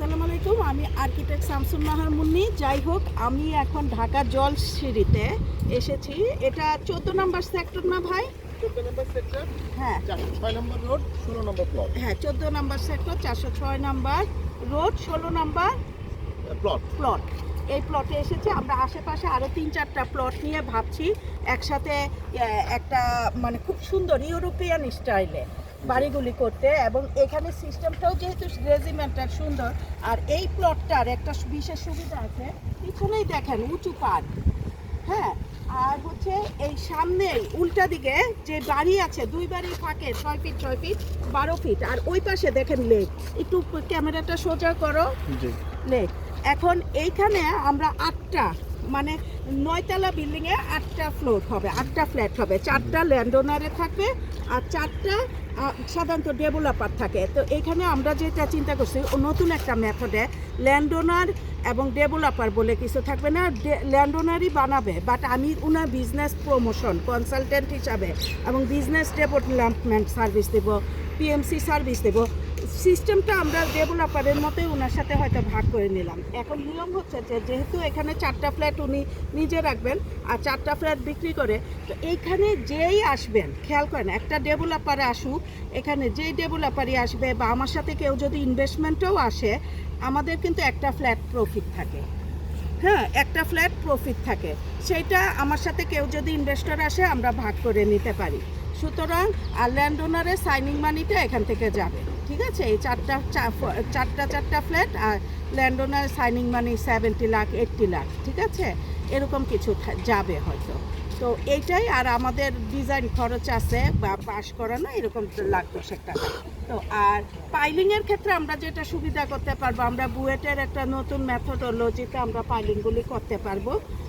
আসসালামু আলাইকুম আমি আর্কিটেক্ট শামসুন নাহার মুন্নি। যাই হোক আমি এখন ঢাকা জল সিঁড়িতে এসেছি। এটা চোদ্দ নম্বর সেক্টর না ভাই? Number sector? হ্যাঁ। ছয় নম্বর রোড ষোলো নম্বর প্লট হ্যাঁ চোদ্দ নম্বর সেক্টর চারশো ছয় নম্বর রোড ষোলো নম্বর প্লট প্লট এই প্লটে এসেছে। আমরা আশেপাশে আরও তিন চারটা প্লট নিয়ে ভাবছি। একসাথে একটা মানে খুব সুন্দর ইউরোপিয়ান স্টাইলে। বাড়িগুলি করতে এবং এখানে সিস্টেমটাও যেহেতু রেজিমেন্টাল সুন্দর আর এই প্লটটার একটা বিশেষ সুবিধা আছে পিছনেই দেখেন উঁচু পাড় হ্যাঁ? আর হচ্ছে এই সামনে উল্টা দিকে যে বাড়ি আছে দুই বাড়ি থাকে ছয় ফিট ছয় ফিট বারো ফিট আর ওই পাশে দেখেন লেক। একটু ক্যামেরাটা সোজা করো। লেক। এখন এইখানে আমরা আটটা মানে নয়তলা বিল্ডিংয়ে আটটা ফ্লোর হবে, আটটা ফ্ল্যাট হবে। চারটা ল্যান্ড ওনারে থাকবে আর চারটা সাধারণত ডেভেলপার থাকে। তো এখানে আমরা যেটা চিন্তা করছি নতুন একটা মেথডে ল্যান্ড ওনার এবং ডেভেলপার বলে কিছু থাকবে না ল্যান্ড ওনারই বানাবে। বাট আমি উনার বিজনেস প্রমোশন কনসালটেন্ট হিসাবে এবং বিজনেস ডেভেলপমেন্ট সার্ভিস দেব পিএমসি সার্ভিস দেব। সিস্টেমটা আমরা ডেভেলপারের মতোই ওনার সাথে হয়তো ভাগ করে নিলাম। এখন নিয়ম হচ্ছে যে, যেহেতু এখানে চারটা ফ্ল্যাট উনি নিজে রাখবেন আর চারটা ফ্ল্যাট বিক্রি করে, তো এইখানে যেই আসবেন, খেয়াল করেন, একটা ডেভেলপার আসুক, এখানে যেই ডেভেলপারই আসবে বা আমার সাথে কেউ যদি ইনভেস্টমেন্টও আসে, আমাদের কিন্তু একটা ফ্ল্যাট প্রফিট থাকে। হ্যাঁ একটা ফ্ল্যাট প্রফিট থাকে। সেইটা আমার সাথে কেউ যদি ইনভেস্টর আসে, আমরা ভাগ করে নিতে পারি। সুতরাং, আর ল্যান্ড ওনারের সাইনিং মানিটা এখান থেকে যাবে। ঠিক আছে? এই চারটা চারটা চারটা ফ্ল্যাট আর land owner signing money seventy lakh eighty lakh ঠিক আছে? এরকম কিছু যাবে হয়তো। তো এইটাই আর আমাদের ডিজাইন খরচ আছে বা পাস করানো, এরকম লাখ দশেক টাকা। তো আর পাইলিংয়ের ক্ষেত্রে আমরা যেটা সুবিধা করতে পারব, আমরা বুয়েটের একটা নতুন মেথডোলজিতে আমরা পাইলিংগুলি করতে পারব।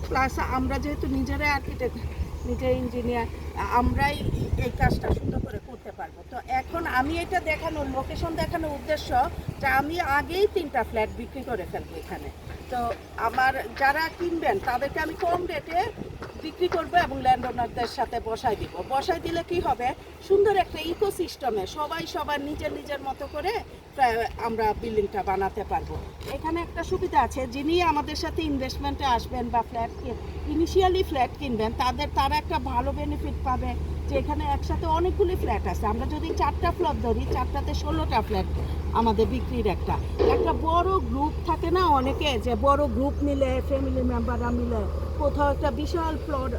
প্লাস আমরা যেহেতু নিজেরাই আর্কিটেক্ট নিজে ইঞ্জিনিয়ার, আমরাই এই কাজটা সুন্দর করে করতে পারব। তো এখন আমি এটা দেখানোর লোকেশন দেখানোর উদ্দেশ্য যে আমি আগেই তিনটা ফ্ল্যাট বিক্রি করে ফেলব এখানে। তো আমার যারা কিনবেন, তাদেরকে আমি কম রেটে বিক্রি করব এবং ল্যান্ড ওনারদের সাথে বসাই দিব। বসাই দিলে কি হবে? সুন্দর একটা ইকোসিস্টেমে সবাই সবার নিজের নিজের মতো করে আমরা বিল্ডিংটা বানাতে পারব। এখানে একটা সুবিধা আছে, যিনি আমাদের সাথে ইনভেস্টমেন্টে আসবেন বা ফ্ল্যাট ইনিশিয়ালি ফ্ল্যাট কিনবেন, তাদের তারা একটা ভালো বেনিফিট পাবে। যে এখানে একসাথে অনেকগুলি ফ্ল্যাট আছে। আমরা যদি চারটা ফ্ল্যাট ধরি, চারটাতে ষোলোটা ফ্ল্যাট আমাদের বিক্রির একটা। একটা বড় গ্রুপ থাকে না অনেকে, যে বড় গ্রুপ মিলে ফ্যামিলি মেম্বাররা মিলে কোথাও একটা বিশাল প্লট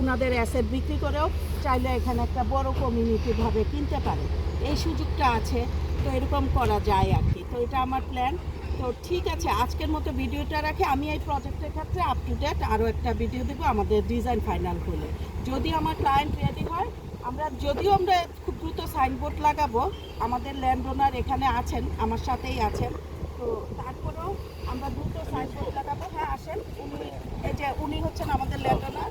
ওনাদের অ্যাসেট বিক্রি করেও চাইলে এখানে একটা বড় কমিউনিটিভাবে কিনতে পারে। এই সুযোগটা আছে, তো এরকম করা যায় আর কি। তো এটা আমার প্ল্যান তো ঠিক আছে আজকের মতো ভিডিওটা রাখে আমি এই প্রজেক্টের ক্ষেত্রে আপ টু ডেট আরও একটা ভিডিও দেবো আমাদের ডিজাইন ফাইনাল হলে। যদি আমার ক্লায়েন্ট রেডি হয় আমরা যদিও আমরা খুব দ্রুত সাইনবোর্ড লাগাবো আমাদের ল্যান্ড ওনার এখানে আছেন আমার সাথেই আছেন তো তারপরেও আমরা দ্রুত সাইনবোর্ড লাগাবো। হ্যাঁ আসেন উনি এই যে উনি হচ্ছেন আমাদের ল্যান্ড ওনার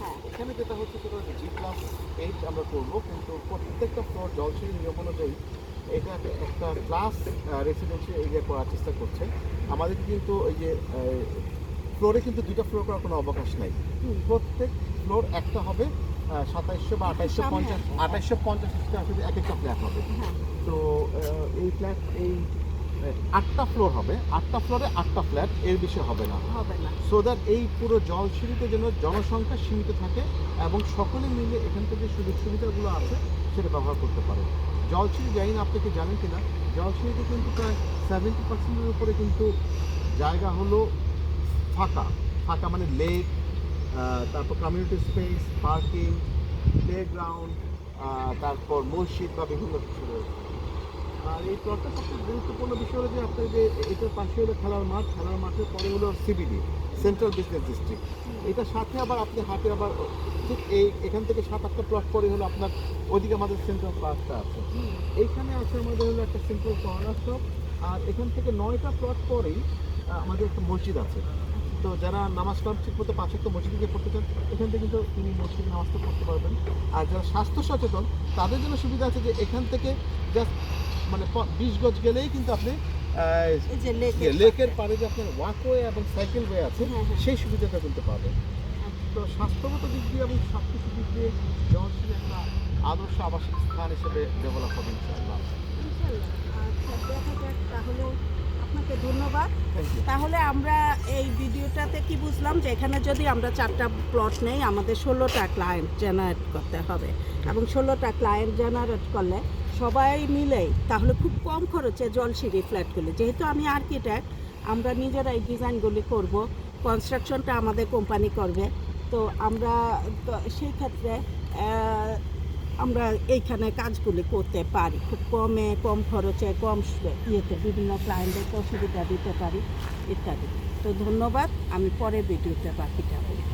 হ্যাঁ এখানে যেটা হচ্ছে সেটা হচ্ছে জি প্লাস এইট আমরা করব কিন্তু প্রত্যেকটা ফ্লোর জলসিঁড়ি নিয়ম অনুযায়ী এটা একটা- ক্লাস রেসিডেন্সিয়াল এরিয়া করার চেষ্টা করছে আমাদের কিন্তু ওই যে ফ্লোরে কিন্তু দুইটা ফ্লোর করার কোনো অবকাশ নাই। প্রত্যেক ফ্লোর একটা হবে সাতাইশশো বা আঠাইশশো পঞ্চাশ। আঠাইশশো পঞ্চাশ এক একটা ফ্ল্যাট হবে হ্যাঁ তো এই ফ্ল্যাট এই আটটা ফ্লোর হবে। আটটা ফ্লোরে আটটা ফ্ল্যাট এর বেশি হবে না। হবে না। সো দ্যাট এই পুরো জলসিঁড়িতে যেন জনসংখ্যা সীমিত থাকে এবং সকলে মিলে এখান থেকে সুযোগ সুবিধাগুলো আছে সেটা ব্যবহার করতে পারে। জলসিঁড়ি জানি না আপনি কি জানেন কিনা জলসিঁড়িতে কিন্তু প্রায় সেভেন্টি পার্সেন্টের উপরে কিন্তু জায়গা হলো ফাঁকা। ফাঁকা মানে লেক তারপর কমিউনিটি স্পেস পার্কিং প্লেগ্রাউন্ড তারপর মসজিদ বা বিভিন্ন কিছু রয়েছে। আর এই প্লটটা সবচেয়ে গুরুত্বপূর্ণ বিষয় হলো যে আপনার যে এটার পাশে হলো খেলার মাঠ, খেলার মাঠের পরে হলো সিবিডি সেন্ট্রাল বিজনেস ডিস্ট্রিক্ট এটার সাথে আবার আপনি হাতে আবার ঠিক এই এখান থেকে সাত, আটটা প্লট পরে হলো আপনার ওদিকে আমাদের সেন্ট্রাল প্লাসটা আছে। এইখানে আছে আমাদের হলো একটা সিম্পল কর্নার শপ আর এখান থেকে নয়টা প্লট পরেই আমাদের একটা মসজিদ আছে। তো যারা নামাজ কালাম ঠিক মতো পাঁচ একটা মসজিদে গিয়ে পড়তে চান এখান থেকে কিন্তু তিনি মসজিদ নামাজটা পড়তে পারবেন। আর যারা স্বাস্থ্য সচেতন তাদের জন্য সুবিধা আছে যে এখান থেকে জাস্ট মানে বিশ গজ গেলেই কিন্তু আপনি এই যে ইয়ে, লেকের পাড়ে যে আপনার ওয়াকওয়ে এবং সাইকেল ওয়ে আছে হ্যাঁ, হ্যাঁ। সেই সুবিধাটা কিন্তু পাবেন। তো স্বাস্থ্যগত দিক দিয়ে এবং সব কিছু দিক দিয়ে জনশীল একটা আদর্শ আবাসিক স্থান হিসেবে ডেভেলপ হবে ইনশাআল্লাহ। ইনশাল্লাহ আচ্ছা দেখা যাক তাহলে ধন্যবাদ। তাহলে আমরা এই ভিডিওটাতে কি বুঝলাম যে এখানে যদি আমরা চারটা প্লট নেই আমাদের ষোলোটা ক্লায়েন্ট জেনারেট করতে হবে। এবং ষোলোটা ক্লায়েন্ট জেনারেট করলে সবাই মিলেই তাহলে খুব কম খরচে জলসিঁড়ি ফ্ল্যাটগুলি যেহেতু আমি আর্কিটেক্ট আমরা নিজেরাই ডিজাইনগুলি করব কনস্ট্রাকশনটা আমাদের কোম্পানি করবে। তো আমরা সেই ক্ষেত্রে আমরা এইখানে কাজগুলি করতে পারি। খুব কমে কম খরচে, কম ইয়েতে বিভিন্ন ক্লায়েন্টদেরকে অসুবিধা দিতে পারি, ইত্যাদি। তো ধন্যবাদ, আমি পরে ভিডিওতে বাকিটা বলব।